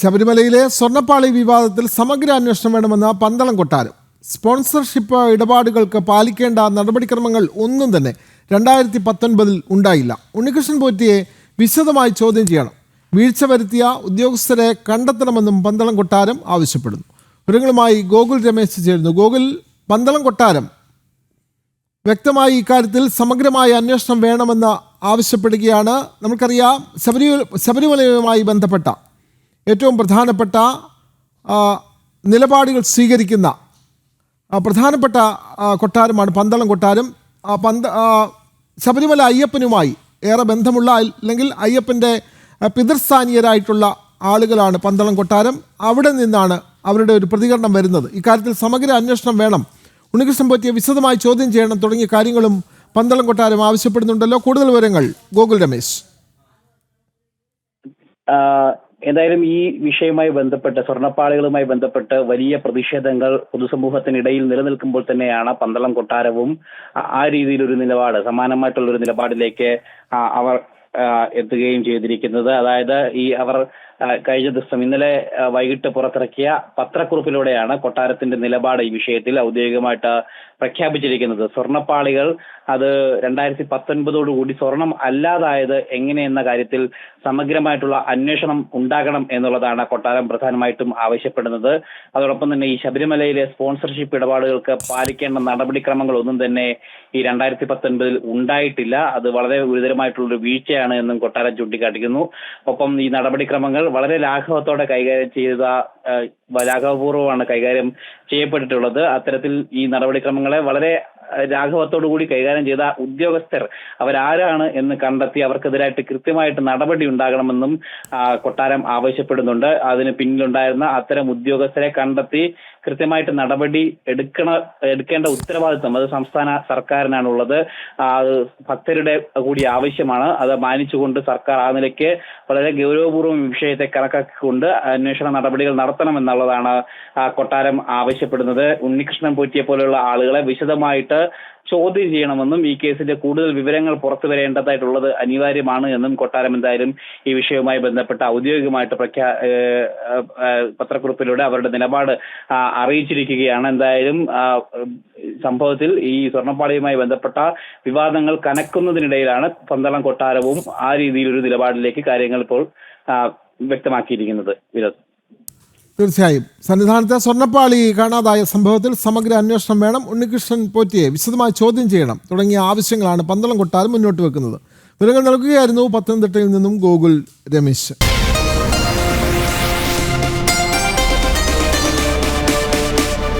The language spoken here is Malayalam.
ശബരിമലയിലെ സ്വർണപ്പാളി വിവാദത്തിൽ സമഗ്ര അന്വേഷണം വേണമെന്ന് പന്തളം കൊട്ടാരം. സ്പോൺസർഷിപ്പ് ഇടപാടുകൾക്ക് പാലിക്കേണ്ട നടപടിക്രമങ്ങൾ ഒന്നും തന്നെ രണ്ടായിരത്തി പത്തൊൻപതിൽ ഉണ്ടായില്ല. ഉണ്ണികൃഷ്ണൻ പോറ്റിയെ വിശദമായി ചോദ്യം ചെയ്യണം. വീഴ്ച വരുത്തിയ ഉദ്യോഗസ്ഥരെ കണ്ടെത്തണമെന്നും പന്തളം കൊട്ടാരം ആവശ്യപ്പെടുന്നു. വിവരങ്ങളുമായി ഗോകുൽ രമേശ് ചേരുന്നു. ഗോകുൽ പന്തളം കൊട്ടാരം. വ്യക്തമായി ഇക്കാര്യത്തിൽ സമഗ്രമായ അന്വേഷണം വേണമെന്ന് ആവശ്യപ്പെടുകയാണ്. നമുക്കറിയാം ശബരി ശബരിമലയുമായി ബന്ധപ്പെട്ട ഏറ്റവും പ്രധാനപ്പെട്ട നിലപാടുകൾ സ്വീകരിക്കുന്ന പ്രധാനപ്പെട്ട കൊട്ടാരമാണ് പന്തളം കൊട്ടാരം. പന്ത ശബരിമല അയ്യപ്പനുമായി ഏറെ ബന്ധമുള്ള അല്ലെങ്കിൽ അയ്യപ്പന്റെ പിതൃസ്ഥാനീയരായിട്ടുള്ള ആളുകളാണ് പന്തളം കൊട്ടാരം. അവിടെ നിന്നാണ് അവരുടെ ഒരു പ്രതികരണം വരുന്നത്. ഇക്കാര്യത്തിൽ സമഗ്ര അന്വേഷണം വേണം. ഉണ്ണികൃഷ്ണൻ പറ്റിയ വിശദമായി ചോദ്യം ചെയ്യണം തുടങ്ങിയ കാര്യങ്ങളും പന്തളം കൊട്ടാരം ആവശ്യപ്പെടുന്നുണ്ടല്ലോ. കൂടുതൽ വിവരങ്ങൾ ഗോകുൽ രമേശ്. എന്തായാലും ഈ വിഷയവുമായി ബന്ധപ്പെട്ട് സ്വർണപ്പാളികളുമായി ബന്ധപ്പെട്ട് വലിയ പ്രതിഷേധങ്ങൾ പൊതുസമൂഹത്തിനിടയിൽ നിലനിൽക്കുമ്പോൾ തന്നെയാണ് പന്തളം കൊട്ടാരവും ആ- രീതിയിലൊരു നിലപാട് സമാനമായിട്ടുള്ള ഒരു നിലപാടിലേക്ക് അവർ എത്തുകയും ചെയ്തിരിക്കുന്നത്. അതായത് ഈ അവർ കഴിഞ്ഞ ദിവസം ഇന്നലെ വൈകിട്ട് പുറത്തിറക്കിയ പത്രക്കുറിപ്പിലൂടെയാണ് കൊട്ടാരത്തിന്റെ നിലപാട് ഈ വിഷയത്തിൽ ഔദ്യോഗികമായിട്ട് പ്രഖ്യാപിച്ചിരിക്കുന്നത്. സ്വർണപ്പാളികൾ അത് രണ്ടായിരത്തി പത്തൊൻപതോടുകൂടി സ്വർണം അല്ലാതായത് എങ്ങനെയെന്ന കാര്യത്തിൽ സമഗ്രമായിട്ടുള്ള അന്വേഷണം ഉണ്ടാകണം എന്നുള്ളതാണ് കൊട്ടാരം പ്രധാനമായിട്ടും ആവശ്യപ്പെടുന്നത്. അതോടൊപ്പം തന്നെ ഈ ശബരിമലയിലെ സ്പോൺസർഷിപ്പ് ഇടപാടുകൾക്ക് പാലിക്കേണ്ട നടപടിക്രമങ്ങളൊന്നും തന്നെ ഈ രണ്ടായിരത്തി പത്തൊൻപതിൽ ഉണ്ടായിട്ടില്ല. അത് വളരെ ഗുരുതരമായിട്ടുള്ള ഒരു വീഴ്ചയാണ് എന്നും കൊട്ടാരം ചൂണ്ടിക്കാട്ടിക്കുന്നു. ഒപ്പം ഈ നടപടിക്രമങ്ങൾ വളരെ ലാഘവത്തോടെ കൈകാര്യം ചെയ്ത ലാഘവപൂർവമാണ് കൈകാര്യം ചെയ്യപ്പെട്ടിട്ടുള്ളത്. അത്തരത്തിൽ ഈ നടപടിക്രമങ്ങളെ വളരെ ലാഘവത്തോടു കൂടി കൈകാര്യം ചെയ്ത ഉദ്യോഗസ്ഥർ അവരാരാണ് എന്ന് കണ്ടെത്തി അവർക്കെതിരായിട്ട് കൃത്യമായിട്ട് നടപടി ഉണ്ടാകണമെന്നും കൊട്ടാരം ആവശ്യപ്പെടുന്നുണ്ട്. അതിന് പിന്നിലുണ്ടായിരുന്ന അത്തരം ഉദ്യോഗസ്ഥരെ കണ്ടെത്തി കൃത്യമായിട്ട് നടപടി എടുക്കണ എടുക്കേണ്ട ഉത്തരവാദിത്വം അത് സംസ്ഥാന സർക്കാരിനാണുള്ളത്. അത് ഭക്തരുടെ കൂടി ആവശ്യമാണ്. അത് മാനിച്ചുകൊണ്ട് സർക്കാർ ആ നിലയ്ക്ക് വളരെ ഗൗരവപൂർവം വിഷയത്തെ കണക്കാക്കിക്കൊണ്ട് അന്വേഷണ നടപടികൾ നടത്തണമെന്നുള്ളതാണ് എന്നുള്ളതാണ് കൊട്ടാരം ആവശ്യപ്പെടുന്നത്. ഉണ്ണികൃഷ്ണൻ പോറ്റിയെ പോലെയുള്ള ആളുകളെ വിശദമായിട്ട് ചോദ്യം ചെയ്യണമെന്നും ഈ കേസിന്റെ കൂടുതൽ വിവരങ്ങൾ പുറത്തു വരേണ്ടതായിട്ടുള്ളത് അനിവാര്യമാണ് എന്നും കൊട്ടാരം എന്തായാലും ഈ വിഷയവുമായി ബന്ധപ്പെട്ട് ഔദ്യോഗികമായിട്ട് പ്രഖ്യാ പത്രക്കുറിപ്പിലൂടെ അവരുടെ നിലപാട് അറിയിച്ചിരിക്കുകയാണ്. എന്തായാലും സംഭവത്തിൽ ഈ സ്വർണപ്പാളിയുമായി ബന്ധപ്പെട്ട വിവാദങ്ങൾ കനക്കുന്നതിനിടയിലാണ് പന്തളം കൊട്ടാരവും ആ രീതിയിലൊരു നിലപാടിലേക്ക് കാര്യങ്ങൾ ഇപ്പോൾ വ്യക്തമാക്കിയിരിക്കുന്നത്. വിനോദ്. തീർച്ചയായും. സന്നിധാനത്തെ സ്വർണപ്പാളി കാണാതായ സംഭവത്തിൽ സമഗ്ര അന്വേഷണം വേണം. ഉണ്ണികൃഷ്ണൻ പോറ്റിയെ വിശദമായി ചോദ്യം ചെയ്യണം. തുടങ്ങിയ ആവശ്യങ്ങളാണ് പന്തളം കൊട്ടാരം മുന്നോട്ട് വെക്കുന്നത്. വിവരങ്ങൾ നൽകുകയായിരുന്നു പത്തനംതിട്ടയിൽ നിന്നും ഗോകുൽ രമേശ്.